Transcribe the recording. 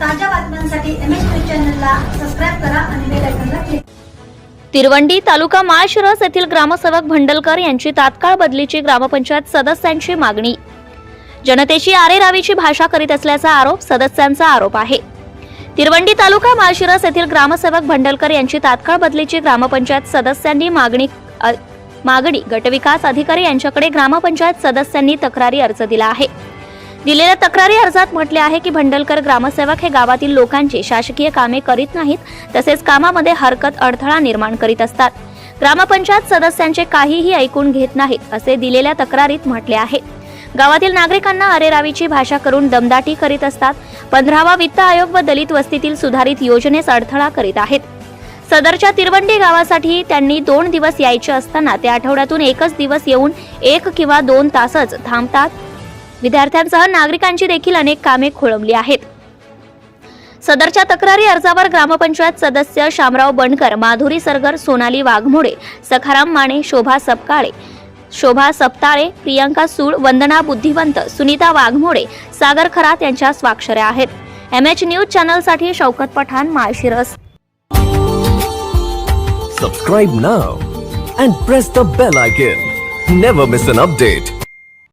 ताज्या बातम्यांसाठी न्यूज चॅनलला सबस्क्राईब करा आणि बेल आयकॉनला क्लिक तिरवंडी तालुका माळशिरस येथील ग्रामसेवक भंडलकर यांची तात्काळ बदलीची ग्रामपंचायत सदस्यांची मागणी. जनतेची आरेरावीची भाषा करीत असल्याचा आरोप सदस्यांचा आरोप आहे. तिरवंडी तालुका माळशिरस येथील ग्रामसेवक भंडलकर यांची तात्काळ बदलीची ग्रामपंचायत सदस्यांनी मागणी मागणी गटविकास अधिकारी यांच्याकडे ग्रामपंचायत सदस्यांनी तक्रारी अर्ज दिला आहे. दिलेल्या तक्रारी अर्जात म्हटले आहे की भंडलकर ग्रामसेवक हे गावातील लोकांची शासकीय कामे करीत नाहीत तसेच कामामध्ये हरकत अडथळा निर्माण करीत असतात. ग्रामपंचायत सदस्यांचे काहीही ऐकून घेत नाहीत असे दिलेल्या तक्रारीत म्हटले आहे. गावातील नागरिकांना अरेरावीची भाषा करून दमदाटी करीत असतात. पंधरावा वित्त आयोग व दलित वस्तीतील सुधारित योजनेस अडथळा करीत आहेत. सदरच्या तिरवंडी गावासाठी त्यांनी दोन दिवस यायचे असताना ते आठवड्यातून एकच दिवस येऊन एक किंवा दोन तासच थांबतात. विद्यार्थ्यांसह नागरिकांची देखील अनेक कामे खोळंबली आहेत. सदरच्या तक्रारी अर्जावर ग्रामपंचायत सदस्य शामराव बनकर माधुरी सरगर सोनाली वाघमोडे सखाराम माने शोभा सपकाळे शोभा सपताळे प्रियांका सूळ वंदना बुद्धिवंत सुनीता वाघमोडे सागर खरात यांच्या स्वाक्षऱ्या आहेत. M H news चॅनलसाठी Shaukat Pathan Malshiras. Subscribe now and press the bell icon never miss an update